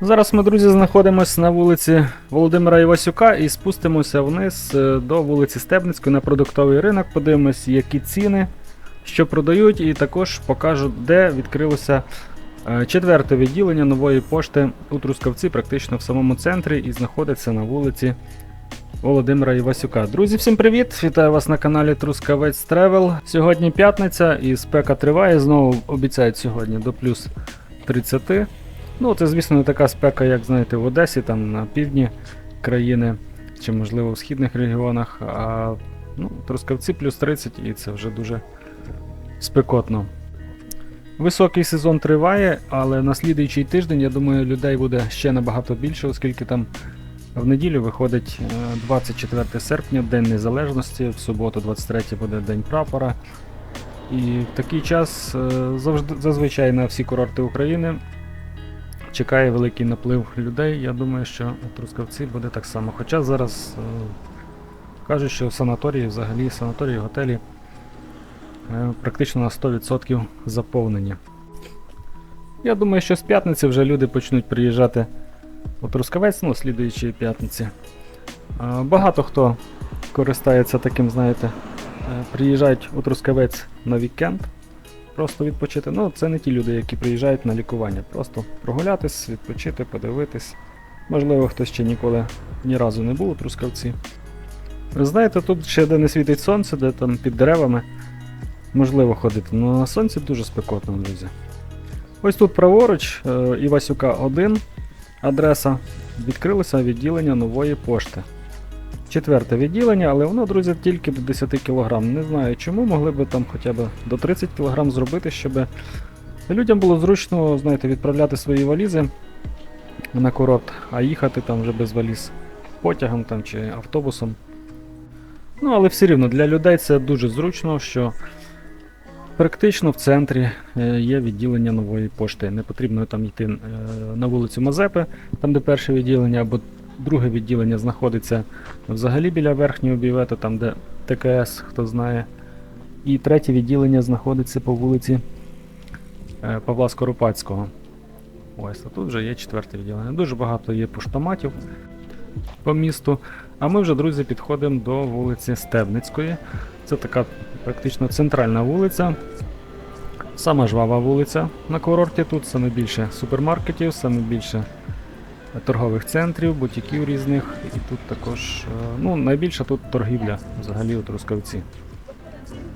Зараз ми, друзі, знаходимося на вулиці Володимира Івасюка і спустимося вниз е, до вулиці Стебницької на продуктовий ринок. Подивимось, які ціни, що продають, і також покажу, де відкрилося е, четверте відділення нової пошти у Трускавці, практично в самому центрі, і знаходиться на вулиці Володимира Івасюка. Друзі, всім привіт! Вітаю вас на каналі Трускавець Тревел. Сьогодні п'ятниця і спека триває. Знову обіцяють сьогодні до плюс 30. Ну, це, звісно, не така спека, як знаєте, в Одесі, там на півдні країни, чи, можливо, в східних регіонах. А ну, Трускавці плюс 30 і це вже дуже спекотно. Високий сезон триває, але на слідуючий тиждень, я думаю, людей буде ще набагато більше, оскільки там в неділю виходить е, 24 серпня, День Незалежності, в суботу 23 буде День прапора. І в такий час е, завжди, зазвичай на всі курорти України чекає великий наплив людей. Я думаю, що у Трускавці буде так само. Хоча зараз е, кажуть, що санаторії, взагалі санаторії, готелі е, практично на 100% заповнені. Я думаю, що з п'ятниці вже люди почнуть приїжджати у Трускавець, ну, слідуючої п'ятниці. Е, Багато хто користається таким, знаєте, приїжджають у Трускавець на вікенд, просто відпочити. Ну, це не ті люди, які приїжджають на лікування. Просто прогулятись, відпочити, подивитись. Можливо, хтось ще ніколи ні разу не був у Трускавці. Знаєте, тут ще де не світить сонце, де там під деревами можливо ходити. Ну на сонці дуже спекотно, друзі. Ось тут праворуч, е, Івасюка 1, адреса. Відкрилося відділення нової пошти. Четверте відділення, але воно, друзі, тільки до 10 кг. Не знаю чому, могли б там хоча б до 30 кг зробити, щоб людям було зручно, знаєте, відправляти свої валізи на курорт, а їхати там вже без валіз потягом там чи автобусом. Ну, але все рівно для людей це дуже зручно, що практично в центрі е, є відділення нової пошти. Не потрібно там йти е, на вулицю Мазепи, там де перше відділення, або друге відділення знаходиться взагалі біля верхнього бювету, там де ТКС, хто знає. І третє відділення знаходиться по вулиці е, Павла Скоропадського. Ось, а тут вже є четверте відділення. Дуже багато є поштоматів по місту. А ми вже, друзі, підходимо до вулиці Стебницької. Це така практично центральна вулиця. Сама жвава вулиця на курорті. Тут саме більше супермаркетів, саме більше торгових центрів, бутіків різних. І тут також, е, ну, найбільша тут торгівля взагалі у Трускавці.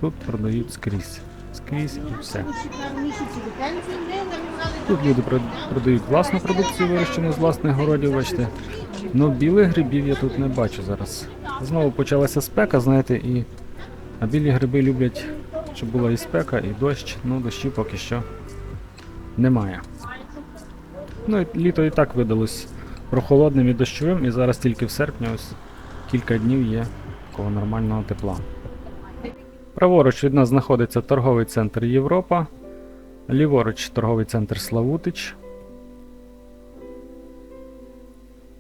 Тут продають скрізь. Скрізь і все. Тут люди продають власну продукцію, вирощену з власних городів, бачите. Ну, білих грибів я тут не бачу зараз. Знову почалася спека, знаєте, і а білі гриби люблять, щоб була і спека, і дощ. Ну, дощів поки що немає. Ну, літо і так видалось прохолодним і дощовим, і зараз тільки в серпні ось кілька днів є такого нормального тепла. Праворуч від нас знаходиться торговий центр Європа. Ліворуч торговий центр Славутич.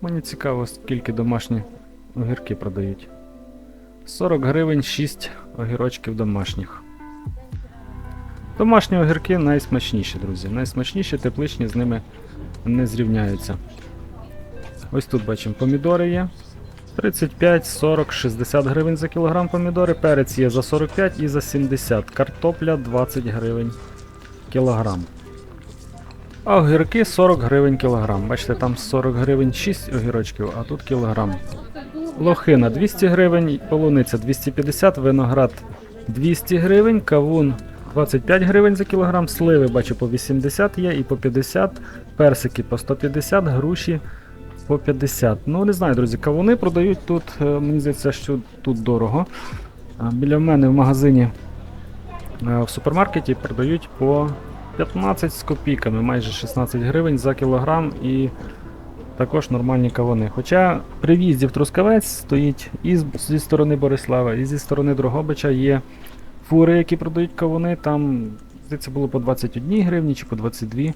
Мені цікаво, скільки домашні огірки продають. 40 гривень 6 огірочків домашніх. Домашні огірки найсмачніші, друзі. Найсмачніші, тепличні з ними не зрівняються. Ось тут бачимо помідори є. 35, 40, 60 гривень за кілограм помідори. Перець є за 45 і за 70. Картопля 20 гривень кілограм. А огірки 40 гривень кілограм. Бачите, там 40 гривень 6 огірочків, а тут кілограм. Лохина 200 гривень, полуниця 250, виноград 200 гривень, кавун 25 гривень за кілограм, сливи бачу по 80 є і по 50, персики по 150, груші по 50. Ну не знаю, друзі, кавуни продають тут, е, мені здається, що тут дорого. Біля мене в магазині е, в супермаркеті продають по 15 з копійками, майже 16 гривень за кілограм і також нормальні кавуни. Хоча при в'їзді в Трускавець стоїть і зі сторони Борислава, і зі сторони Дрогобича є фури, які продають кавуни. Там, здається, було по 21 гривні чи по 22.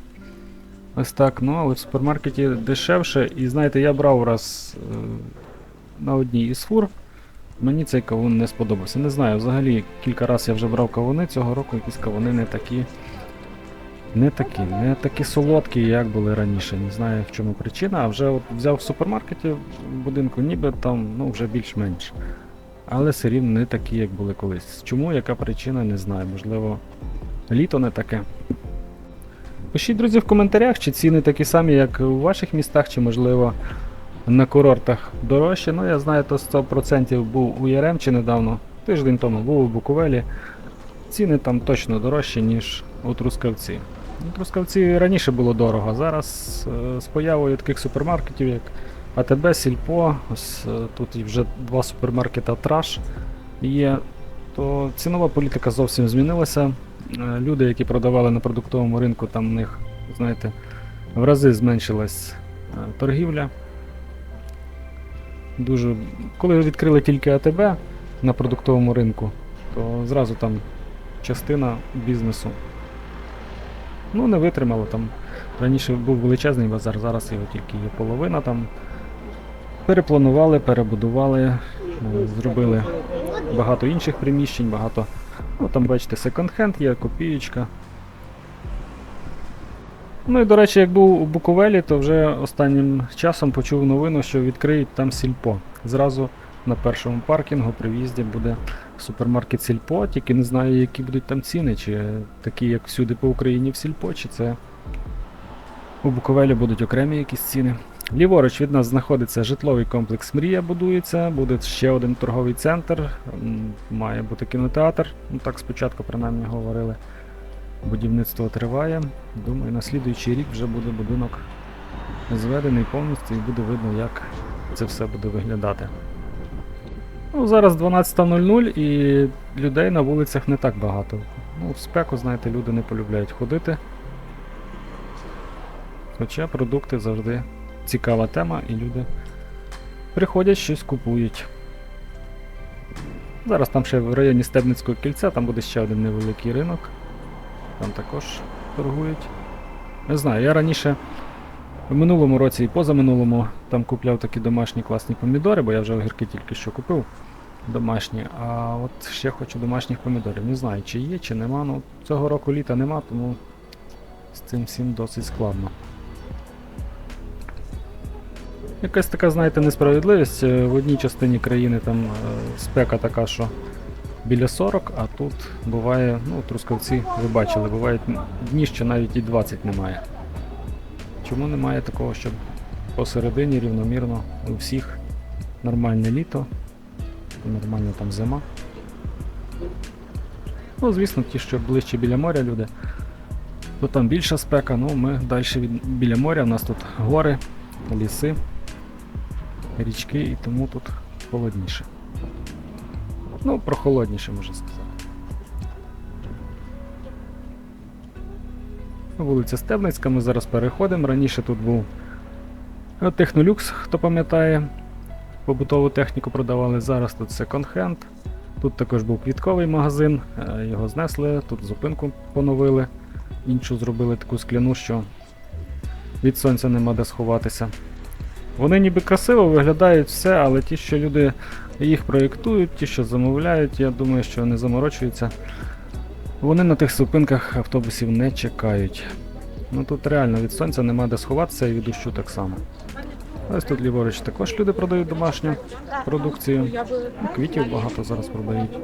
Ось так. Ну, але в супермаркеті дешевше. І знаєте, я брав раз е, на одній із фур. Мені цей кавун не сподобався. Не знаю, взагалі кілька разів я вже брав кавуни, цього року якісь кавуни не такі не такі, не такі солодкі, як були раніше. Не знаю в чому причина. А вже от взяв в супермаркеті в будинку, ніби там ну, вже більш-менш. Але все рівно не такі, як були колись. Чому, яка причина, не знаю. Можливо, літо не таке. Пишіть, друзі, в коментарях, чи ціни такі самі, як у ваших містах, чи можливо на курортах дорожче. Ну, я знаю, то 100% був у Яремчі недавно, тиждень тому був у Буковелі. Ціни там точно дорожчі, ніж у Трускавці. У Трускавці раніше було дорого. Зараз е, з появою таких супермаркетів, як АТБ, Сільпо, ось е, тут вже два супермаркета Траш є, то цінова політика зовсім змінилася. Е, Люди, які продавали на продуктовому ринку, там в них, знаєте, в рази зменшилась е, торгівля. Дуже. Коли відкрили тільки АТБ на продуктовому ринку, то зразу там частина бізнесу. Ну, не витримало там. Раніше був величезний базар, зараз його тільки є половина там. Перепланували, перебудували, е, зробили багато інших приміщень, багато. Ну там бачите, секонд-хенд є, копієчка. Ну і до речі, як був у Буковелі, то вже останнім часом почув новину, що відкриють там сільпо. Зразу на першому паркінгу при в'їзді буде супермаркет Сільпо, тільки не знаю, які будуть там ціни, чи такі, як всюди по Україні в Сільпо, чи це у Буковелі будуть окремі якісь ціни. Ліворуч від нас знаходиться житловий комплекс Мрія будується, буде ще один торговий центр, має бути кінотеатр. Ну так спочатку принаймні говорили. Будівництво триває. Думаю, на слідуючий рік вже буде будинок зведений повністю і буде видно, як це все буде виглядати. Ну, зараз 12.00 і людей на вулицях не так багато. Ну, в спеку, знаєте, люди не полюбляють ходити. Хоча продукти завжди цікава тема, і люди приходять щось купують. Зараз там ще в районі Стебницького кільця, там буде ще один невеликий ринок. Там також торгують. Не знаю, я раніше в минулому році і позаминулому там купляв такі домашні класні помідори, бо я вже огірки тільки що купив домашні. А от ще хочу домашніх помідорів. Не знаю, чи є, чи нема. Ну, цього року літа нема, тому з цим всім досить складно. Якась така, знаєте, несправедливість. Е, В одній частині країни там е, спека така, що біля 40, а тут буває, ну, трускавці, ви бачили, бувають дні, що навіть і 20 немає. Чому немає такого, щоб посередині рівномірно у всіх нормальне літо, нормальна там зима? Ну, звісно, ті, що ближче біля моря люди, то там більша спека, ну ми далі від, біля моря, у нас тут гори, ліси, річки, і тому тут холодніше. Ну, прохолодніше можна сказати. Вулиця Стебницька, ми зараз переходимо. Раніше тут був е, Технолюкс, хто пам'ятає. Побутову техніку продавали, зараз тут секонд-хенд. Тут також був квітковий магазин, е, його знесли, тут зупинку поновили, іншу зробили таку скляну, що від сонця нема де сховатися. Вони ніби красиво виглядають все, але ті, що люди їх проєктують, ті, що замовляють, я думаю, що не заморочуються. Вони на тих зупинках автобусів не чекають. Ну тут реально від сонця нема де сховатися і від дощу так само. Ось тут ліворуч також люди продають домашню продукцію. Квітів багато зараз продають.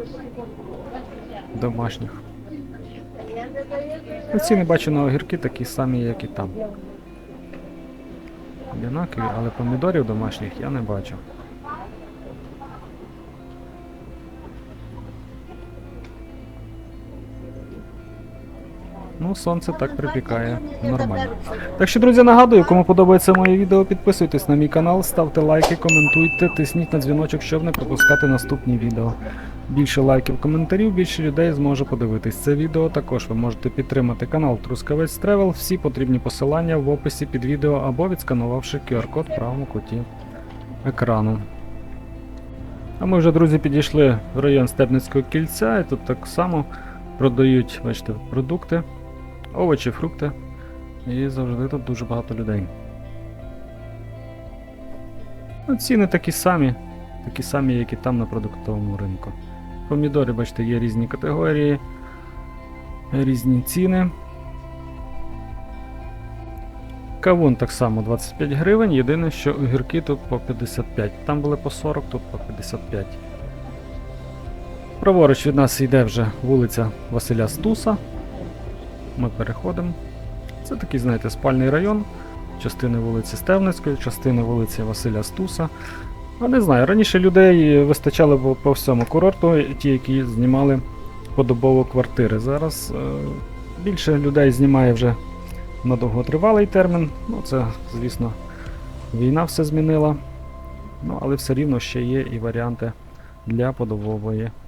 Домашніх. Ціни бачу на огірки такі самі, як і там. Однакові, але помідорів домашніх я не бачу. Ну, сонце так припікає нормально. Так що, друзі, нагадую, кому подобається моє відео, підписуйтесь на мій канал, ставте лайки, коментуйте, тисніть на дзвіночок, щоб не пропускати наступні відео. Більше лайків, коментарів, більше людей зможе подивитись це відео. Також ви можете підтримати канал Трускавець Тревел. Всі потрібні посилання в описі під відео або відсканувавши QR-код в правому куті екрану. А ми вже, друзі, підійшли в район Стебницького кільця, і тут так само продають, бачите, продукти, овочі, фрукти. І завжди тут дуже багато людей. Ну, ціни такі самі, такі самі, як і там на продуктовому ринку. Помідори, бачите, є різні категорії, різні ціни. Кавун так само 25 гривень, єдине, що огірки тут по 55. Там були по 40, тут по 55. Праворуч від нас йде вже вулиця Василя Стуса. Ми переходимо. Це такий, знаєте, спальний район. Частини вулиці Стевницької, частини вулиці Василя Стуса. А не знаю, раніше людей вистачало по, по всьому курорту, ті, які знімали подобово квартири. Зараз е, більше людей знімає вже на довготривалий термін. Ну, це, звісно, війна все змінила. Ну, але все рівно ще є і варіанти для подобової